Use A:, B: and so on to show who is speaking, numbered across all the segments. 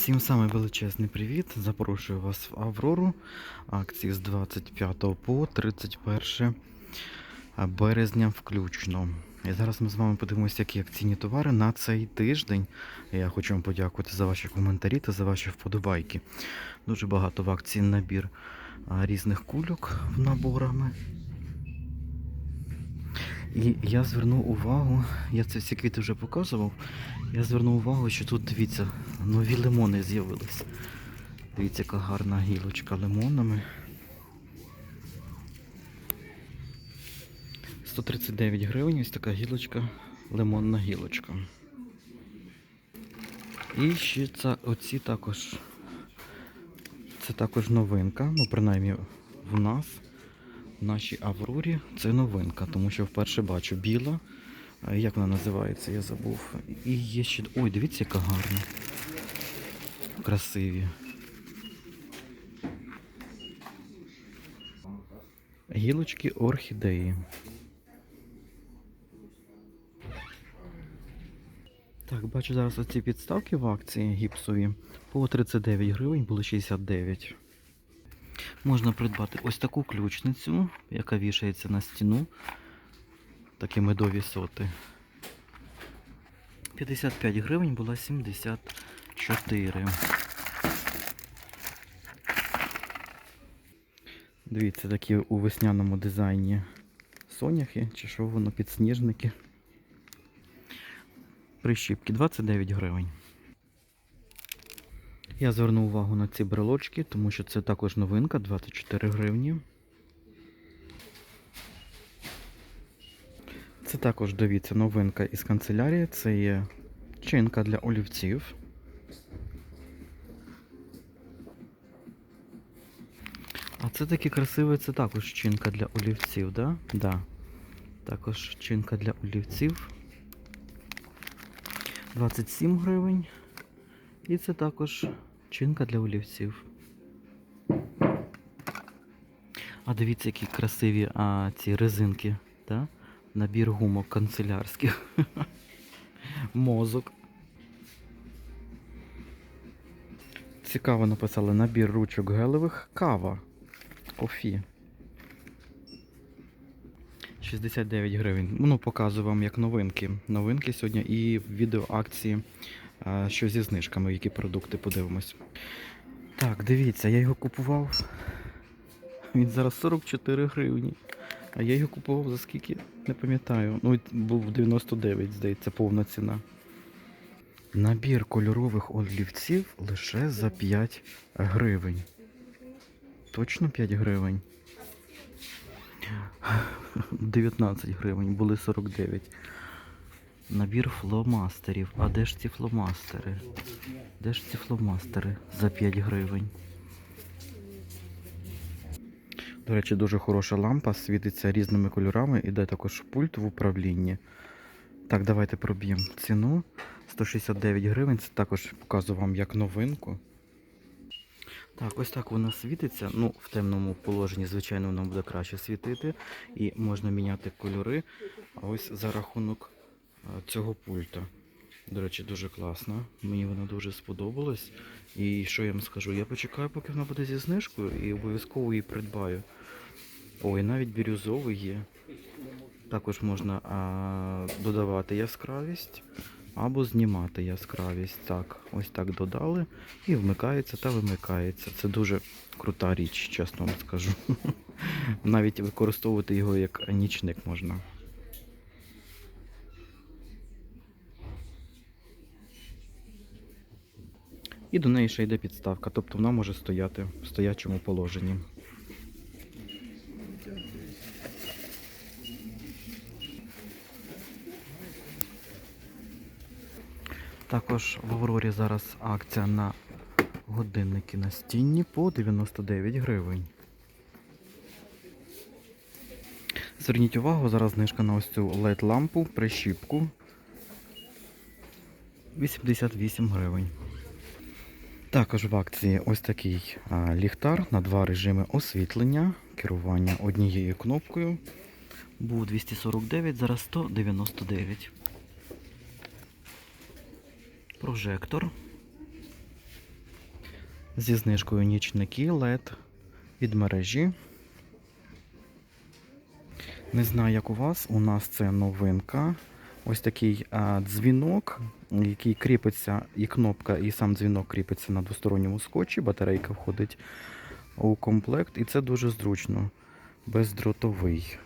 A: Всім саме величезний привіт. Запрошую вас в Аврору. Акції з 25 по 31 березня включно. І зараз ми з вами подивимося, які акційні товари на цей тиждень. Я хочу вам подякувати за ваші коментарі та за ваші вподобайки. Дуже багато в акції набір різних кульок в наборами. І я звернув увагу, я це всі квіти вже показував. Я звернув увагу, що тут, дивіться, нові лимони з'явились. Дивіться, яка гарна гілочка лимонами. 139 гривень, ось така гілочка, лимонна гілочка. І ще це, оці також. Це також новинка, ну принаймні в нас, нашій Аврорі, це новинка, тому що вперше бачу біла. Як вона називається, я забув. І є ще. Ой, дивіться, яка гарна. Красиві. Гілочки орхідеї. Так, бачу зараз оці підставки в акції гіпсові. По 39 гривень були 69. Можна придбати ось таку ключницю, яка вішається на стіну. Такі медові соти. 55 гривень була 74. Дивіться, такі у весняному дизайні соняхи, чи що воно, підсніжники. Прищіпки 29 гривень. Я звернув увагу на ці брелочки, тому що це також новинка 24 гривні. Це також, дивіться, новинка із канцелярії. Це є чинка для олівців. А це такі красиві, це також чинка для олівців, да? Да. Також чинка для олівців. 27 гривень. І це також чинка для олівців. А дивіться, які красиві а, ці резинки, да? Набір гумок канцелярських. Мозок. Цікаво написали набір ручок гелевих. Кава. Кофі. 69 гривень. Ну, показую вам як новинки. Новинки сьогодні і відеоакції, що зі знижками, які продукти подивимось. Так, дивіться, я його купував. Він зараз 44 гривні. А я його купував за скільки? Не пам'ятаю. Ну, був 99, здається, повна ціна. Набір кольорових олівців лише за 5 гривень. Точно 5 гривень. 19 гривень, були 49. Набір фломастерів. А де ж ці фломастери? Де ж ці фломастери за 5 гривень? До речі, дуже хороша лампа, світиться різними кольорами, іде також пульт в управлінні. Так, давайте проб'ємо ціну. 169 гривень, це також показую вам як новинку. Так, ось так вона світиться. Ну, в темному положенні, звичайно, воно буде краще світити. І можна міняти кольори. А ось за рахунок цього пульта. До речі, дуже класно. Мені вона дуже сподобалась. І що я вам скажу? Я почекаю, поки вона буде зі знижкою, і обов'язково її придбаю. Ой, навіть бірюзовий є. Також можна а, додавати яскравість або знімати яскравість. Так, ось так додали і вмикається та вимикається. Це дуже крута річ, чесно вам скажу. Навіть використовувати його як нічник можна. І до неї ще йде підставка, тобто вона може стояти в стоячому положенні. Також в Аврорі зараз акція на годинники настінні по 99 гривень. Зверніть увагу, зараз знижка на ось цю LED лампу прищіпку 88 гривень. Також в акції ось такий ліхтар на два режими освітлення, керування однією кнопкою. Був 249, зараз 199. Прожектор Зі знижкою нічники LED від мережі. Не знаю, як у вас. У нас це новинка. Ось такий а, дзвінок, який кріпиться, і кнопка, і сам дзвінок кріпиться на двосторонньому скотчі. Батарейка входить у комплект, і це дуже зручно. Бездротовий.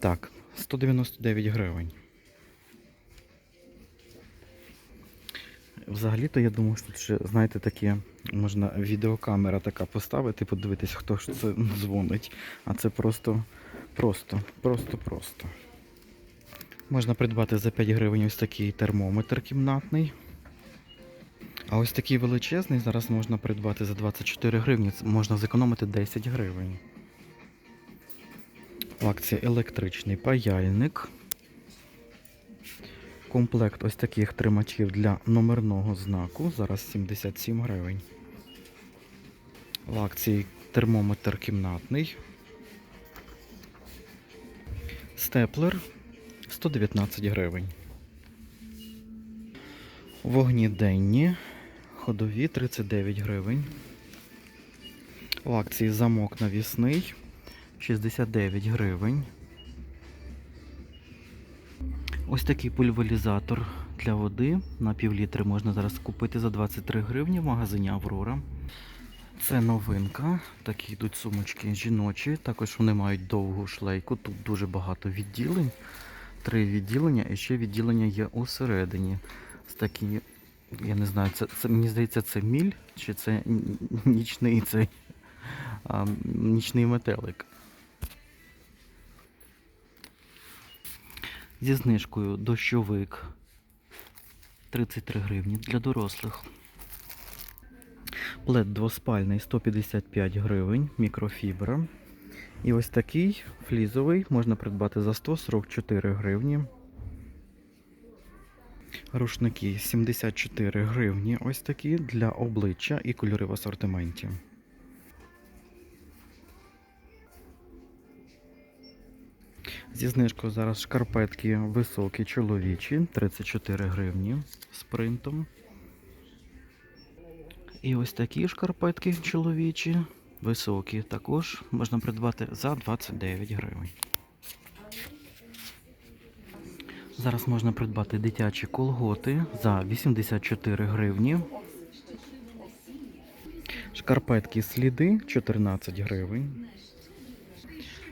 A: Так, 199 гривень. Взагалі-то я думаю, що тут ще, знаєте, таке, можна відеокамера така поставити, подивитись, хто ж це дзвонить. А це просто, просто, просто, просто. Можна придбати за 5 гривень ось такий термометр кімнатний. А ось такий величезний зараз можна придбати за 24 гривні. Можна зекономити 10 гривень. В електричний паяльник. Комплект ось таких тримачів для номерного знаку. Зараз 77 гривень. В акції термометр кімнатний. Степлер 119 гривень. Вогні денні. Ходові 39 гривень. В акції замок навісний 69 гривень. Ось такий пульверизатор для води на півлітри можна зараз купити за 23 гривні в магазині Аврора. Це новинка. Такі йдуть сумочки жіночі. Також вони мають довгу шлейку. Тут дуже багато відділень. Три відділення і ще відділення є усередині. З такі, я не знаю, це, це мені здається, це міль чи це нічний цей а, нічний метелик. Зі знижкою дощовик 33 гривні для дорослих. Плед двоспальний 155 гривень, мікрофібра. І ось такий флізовий можна придбати за 144 гривні. Рушники 74 гривні. Ось такі для обличчя і кольори в асортименті. Зі знижкою зараз шкарпетки високі, чоловічі, 34 гривні з принтом. І ось такі шкарпетки чоловічі, високі, також можна придбати за 29 гривень. Зараз можна придбати дитячі колготи за 84 гривні. Шкарпетки сліди 14 гривень.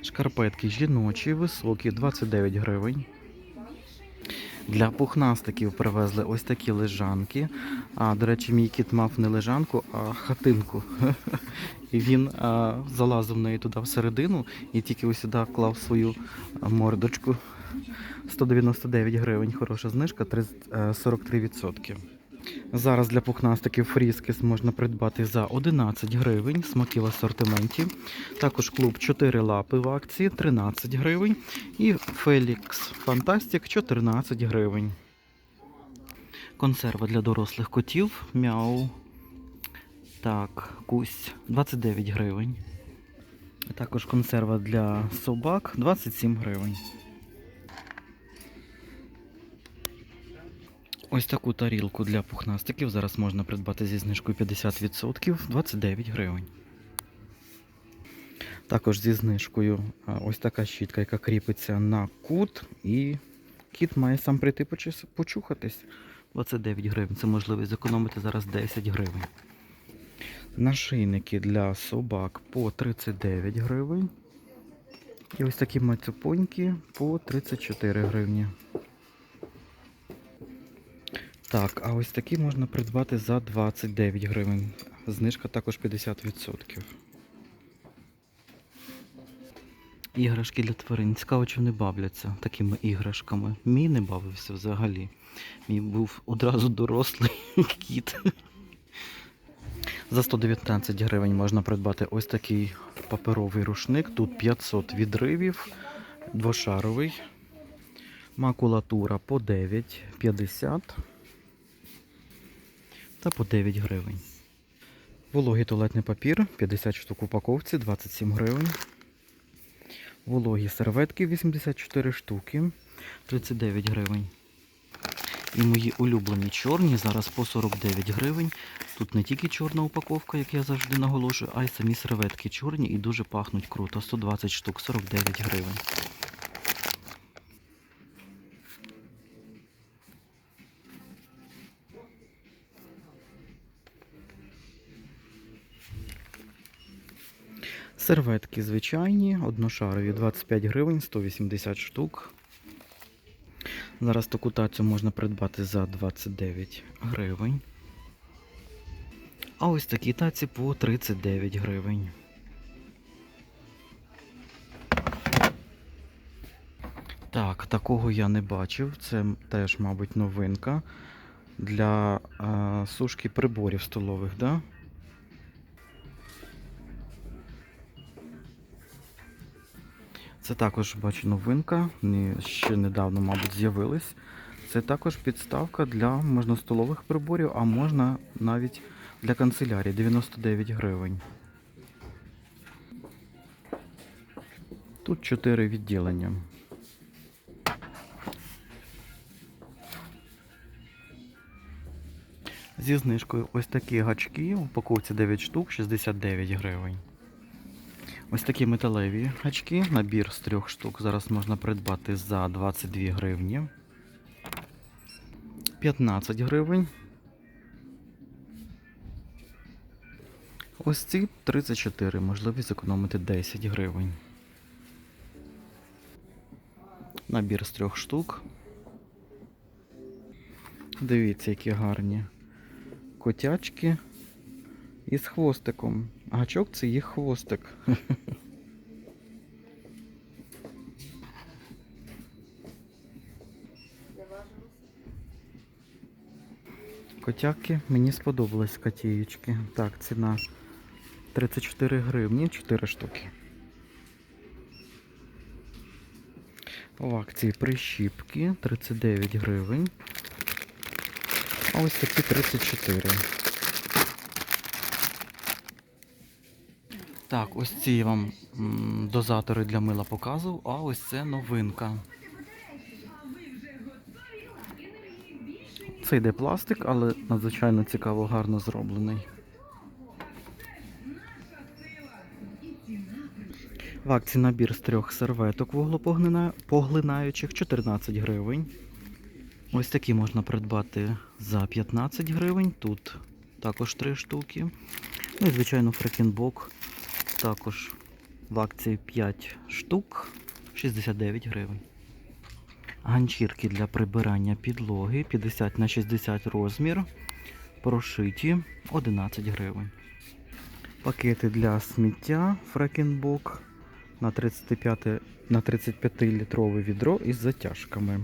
A: Шкарпетки жіночі, високі, 29 гривень. Для пухнастиків привезли ось такі лежанки. А, до речі, мій кіт мав не лежанку, а хатинку. І він а, залазив в неї туди всередину і тільки ось сюди клав свою мордочку. 199 гривень, хороша знижка, 30, е, 43%. Зараз для пухнастиків фріскис можна придбати за 11 гривень, смаки в асортименті. Також клуб 4 лапи в акції 13 гривень. І Фелікс Фантастик 14 гривень. Консерва для дорослих котів. Мяу. Так, кусь 29 гривень. Також консерва для собак 27 гривень. Ось таку тарілку для пухнастиків зараз можна придбати зі знижкою 50% 29 гривень. Також зі знижкою ось така щітка, яка кріпиться на кут, і кіт має сам прийти почухатись. 29 гривень. Це можливість зекономити зараз 10 гривень. Нашийники для собак по 39 гривень. І ось такі мацюпоньки по 34 гривні. Так, а ось такі можна придбати за 29 гривень. Знижка також 50%. Іграшки для тварин. Цікаво, чи вони бавляться такими іграшками. Мій не бавився взагалі. Мій був одразу дорослий кіт. За 119 гривень можна придбати ось такий паперовий рушник. Тут 500 відривів, двошаровий. Макулатура по 9,50 та по 9 гривень. Вологий туалетний папір 50 штук в упаковці 27 гривень. Вологі серветки 84 штуки 39 гривень. І мої улюблені чорні зараз по 49 гривень. Тут не тільки чорна упаковка, як я завжди наголошую, а й самі серветки чорні і дуже пахнуть круто. 120 штук, 49 гривень. Серветки звичайні, одношарові 25 гривень, 180 штук. Зараз таку тацю можна придбати за 29 гривень. А ось такі таці по 39 гривень. Так, такого я не бачив. Це теж, мабуть, новинка для а, сушки приборів столових, да? Це також бачу новинка, ще недавно, мабуть, з'явилась. Це також підставка для можна столових приборів, а можна навіть для канцелярії 99 гривень. Тут 4 відділення. Зі знижкою ось такі гачки, упаковці 9 штук, 69 гривень. Ось такі металеві гачки, набір з трьох штук. Зараз можна придбати за 22 гривні. 15 гривень. Ось ці 34, можливість зекономити 10 гривень. Набір з трьох штук. Дивіться, які гарні котячки із хвостиком. Гачок це їх хвостик. Котяки мені сподобались котієчки. Так, ціна 34 гривні, 4 штуки. В акції прищіпки 39 гривень. А ось такі 34. Так, ось ці я вам дозатори для мила показував, а ось це новинка. Це йде пластик, але надзвичайно цікаво, гарно зроблений. В акції набір з трьох серветок вуглопоглинаючих 14 гривень. Ось такі можна придбати за 15 гривень. Тут також 3 штуки. Ну і, звичайно, фрекінбок також в акції 5 штук 69 гривень. Ганчірки для прибирання підлоги 50 на 60 розмір. Прошиті 11 гривень. Пакети для сміття Фрекенбок на 35, на 35 літрове відро із затяжками.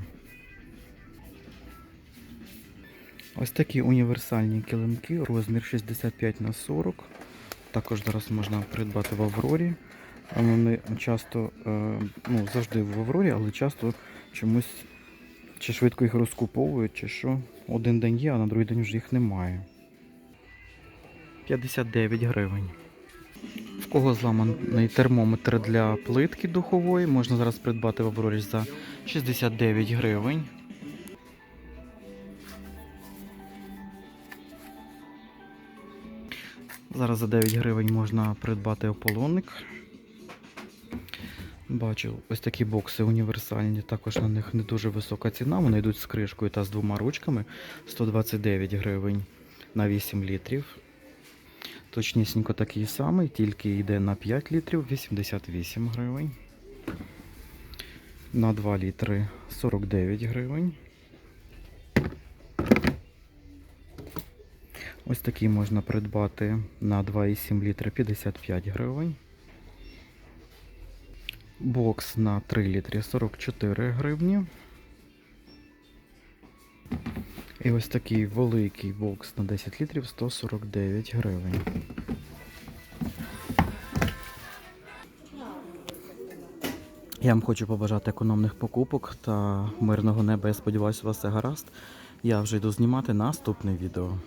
A: Ось такі універсальні килимки, розмір 65 на 40. Також зараз можна придбати в Аврорі. Вони часто, е, ну, завжди в Аврорі, але часто чомусь чи швидко їх розкуповують, чи що. Один день є, а на другий день вже їх немає. 59 гривень. В кого зламаний термометр для плитки духової, можна зараз придбати в Аврорі за 69 гривень. Зараз за 9 гривень можна придбати ополонник. Бачу, ось такі бокси універсальні, також на них не дуже висока ціна. Вони йдуть з кришкою та з двома ручками 129 гривень на 8 літрів. Точнісінько такий самий, тільки йде на 5 літрів 88 гривень. На 2 літри 49 гривень. Ось такий можна придбати на 2,7 літри 55 гривень. Бокс на 3 літри 44 гривні. І ось такий великий бокс на 10 літрів 149 гривень. Я вам хочу побажати економних покупок та мирного неба. Я сподіваюся, у вас все гаразд. Я вже йду знімати наступне відео.